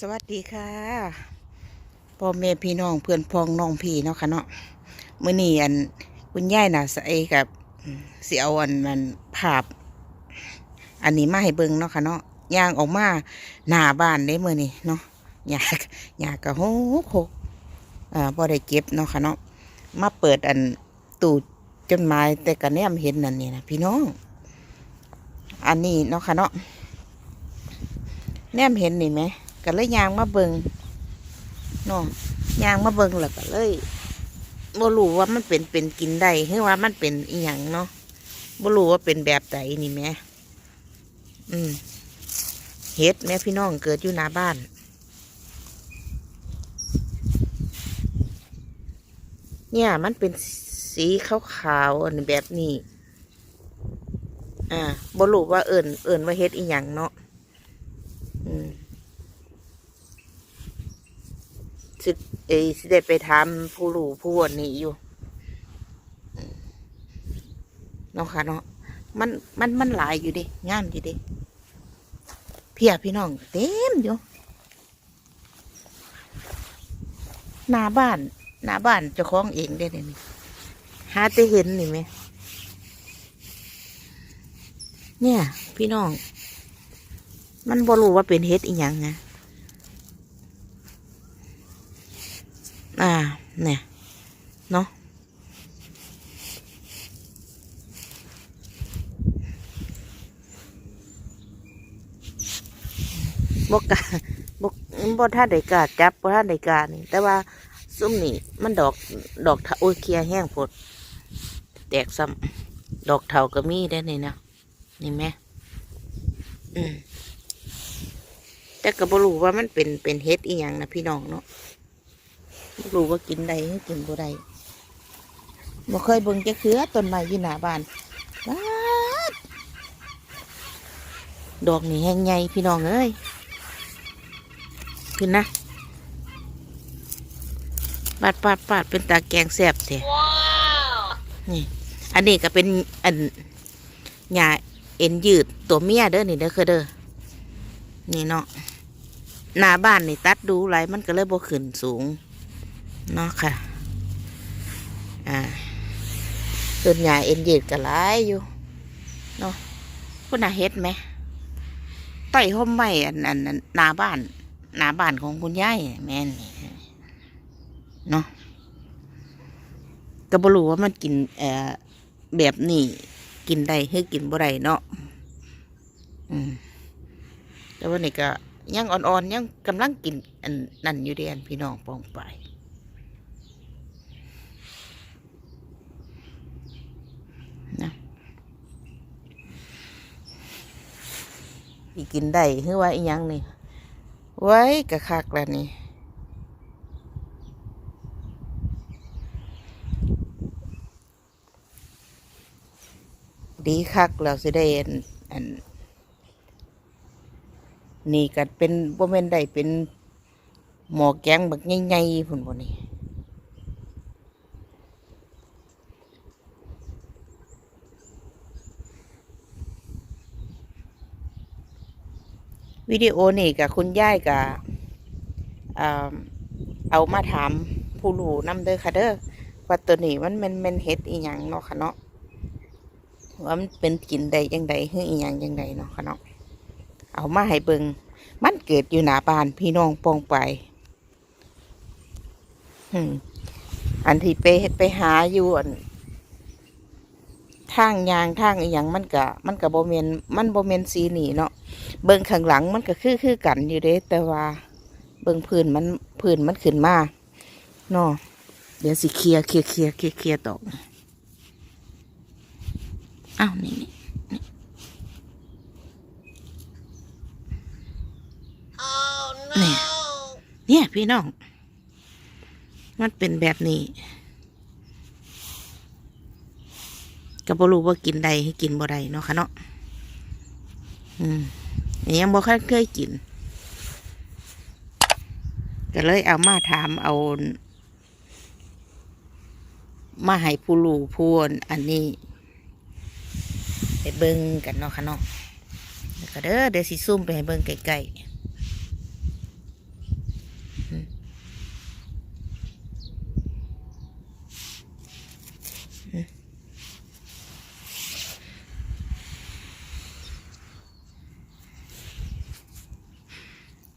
สวัสดีค่ะพ่อแม่พี่น้องเพื่อนพ้องน้องพี่เนาะค่ะเนาะมื้อนี้อันคุณยายน่ะใส่กับอืมสิเอาอันมันภาพ อันนี้มาให้เบิ่งเนาะค่ะเนาะย่างออกมาหน้าบ้านเด้มื้อนี้เนาะอยากอยากกะโหโคกอ่าบ่ได้เก็บเนาะค่ะเนาะมาเปิดอันตู้จดหมายแต่ก็แนมเห็นนั่นนี่นะพี่น้อง อันนี้เนาะค่ะเนาะแนมเห็นนี่ไหม ก็เลยยางมาเบิงเนาะยางมาเบิงแล้วก็เลยบ่รู้ว่ามันเป็นเป็นกินได้หรือว่ามันเป็นอีหยังเนาะบ่รู้ว่าเป็นแบบใดนี่แม่อืมเฮ็ดแม่พี่น้องเกิดอยู่หน้าบ้าน เนี่ยมันเป็นสีขาวๆอันแบบนี้ อ่าบ่รู้ว่าเอิ่นเอิ่นว่าเฮ็ดอีหยังเนาะอืม สิเอสิได้ไปทำผู้รู้ผู้อันนี้อยู่เนาะค่ะเนาะมันมันมันหลายอยู่ดิงามอยู่ดิเพียพี่น้องเต็มอยู่หน้าบ้านหน้าบ้านเจ้าของเองได้เลยนี่หาแต่เห็นนี่ไหมเนี่ย พี่น้อง มันบ่รู้ว่าเป็นเฮ็ดอีหยังไง อ่า เนี่ยเนาะบกกาบกบท่านใดกาจับบท่านใดกานี่ แต่ว่าซุ้มนี่มันดอกดอกโอ้ยเคลียแห้งพดแตกซ้ำดอกเถาก็มีได้นี่นะนี่ไหมอืมแต่ก็บรู้ว่ามันเป็นเป็นเฮ็ดอีหยังนะพี่น้องเนาะ บ่รู้ว่ากินได้หรือกินบ่ได้บ่เคยเบิ่งจะคือต้นไม้อยู่หน้าบ้านบาดดอกนี่แห้งใหญ่พี่น้องเอ้ยขึ้นนะปาดปาดปาดเป็นตาแกงแซ่บเสียนี่ อันนี้ก็เป็นอันหญ้าเอ็นยืดตัวเมียเด้อนี่เด้อคือเด้อนี่เนาะหน้าบ้านนี่ตัดดูไรมันก็เลยบ่ขึ้นสูง เนาะค่ะ อ่าต้นใหญ่เอ็นยืดก็หลายอยู่ เนาะคุณน่าเฮ็ดไหมใต้ห่มไม้อันอันนาบ้านหนาบ้านของคุณยายแม่นเนาะก็บ่รู้ว่ามันกินเอ่อแบบนี้กินได้หรือกินบ่ได้เนาะอืมแต่ว่านี่ก็ยังอ่อนๆยังกำลังกินอันนั่นอยู่เดียนพี่น้องปองไป อีกินได้คือว่าอีหยังนี่ ไว้กะคักแล้วนี่ดีคักแล้วสิได้อนอันนี่ก็เป็นบ่แม่นได้เป็นหมอแกงบักใหญ่ๆพุ่นบ่นี่ วิดีโอนี่กับคุณย่ายกับเอามาถามผู้รู้นำเด้อค่ะเด้อว่าตัวนี้มันเป็นเป็นเห็ดอีหยังเนาะค่ะเนาะว่ามันเป็นกินได้ยังไงหรืออีหยังยังไงเนาะค่ะเนาะเอามาให้เบิงมันเกิดอยู่หนาบานพี่น้องปองไปอันที่ไปไปหาอยู่อันทางยางทางอีหยังมันกะ มันกะโบเมนมันโบเมนสีนี่เนาะ เบิ่งข้างหลังมันก็คือคือกันอยู่เด้แต่ว่า เบิ่งพื้นมันพื้นมันขึ้นมาเนาะเดี๋ยวสิเคลียร์เคลียร์เคลียร์เคลียร์เคลียร์ต่ออ้าวนี่นี่นี่เนี่ยพี่น้อง มันเป็นแบบนี้ก็บ่รู้ว่ากินใดให้กินบ่ได้เนาะค่ะเนาะอืม ยังบ่เคยเคยกิน ก็เลยเอามาถามเอา มาให้ผู้ลูพูนอันนี้ไปเบิ่งกันเนาะค่ะเนาะแล้วก็เด้อเดี๋ยวสิซุ่มไปให้เบิ่งไกล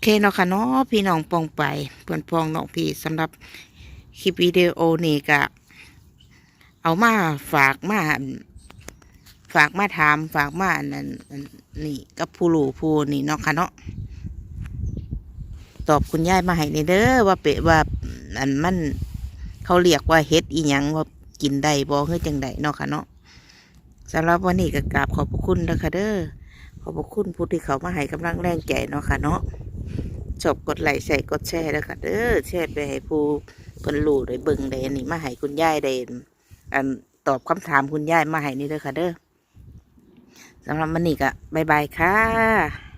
เคเนาะค่ะเนาะพี่น้องปองไปเพื่อนพองน้องพี่สำหรับคลิปวิดีโอนี่ก็เอามาฝากมาฝากมาถามฝากมาอันนั้นนี่กับผู้รู้ผู้นี่เนาะค่ะเนาะตอบคุณยายมาให้ในเด้อว่าเปะว่าอันมันเขาเรียกว่าเฮ็ดอีหยังว่ากินได้บ่เฮ้ยจังใดเนาะค่ะเนาะสำหรับวันนี้ก็กราบขอบพระคุณเด้อค่ะเด้อขอบพระคุณผู้ที่เขามาให้กำลังแรงใจเนาะค่ะเนาะ ชอบกดไลค์ใส่กดแชร์แล้วค่ะเด้อแชร์ไปให้ผู้เพิ่นรู้ได้เบิ่งได้อันนี้มาให้คุณยายได้อันตอบคำถามคุณยายมาให้นี่เด้อค่ะเด้อสำหรับวันนี้ก็บายบายค่ะ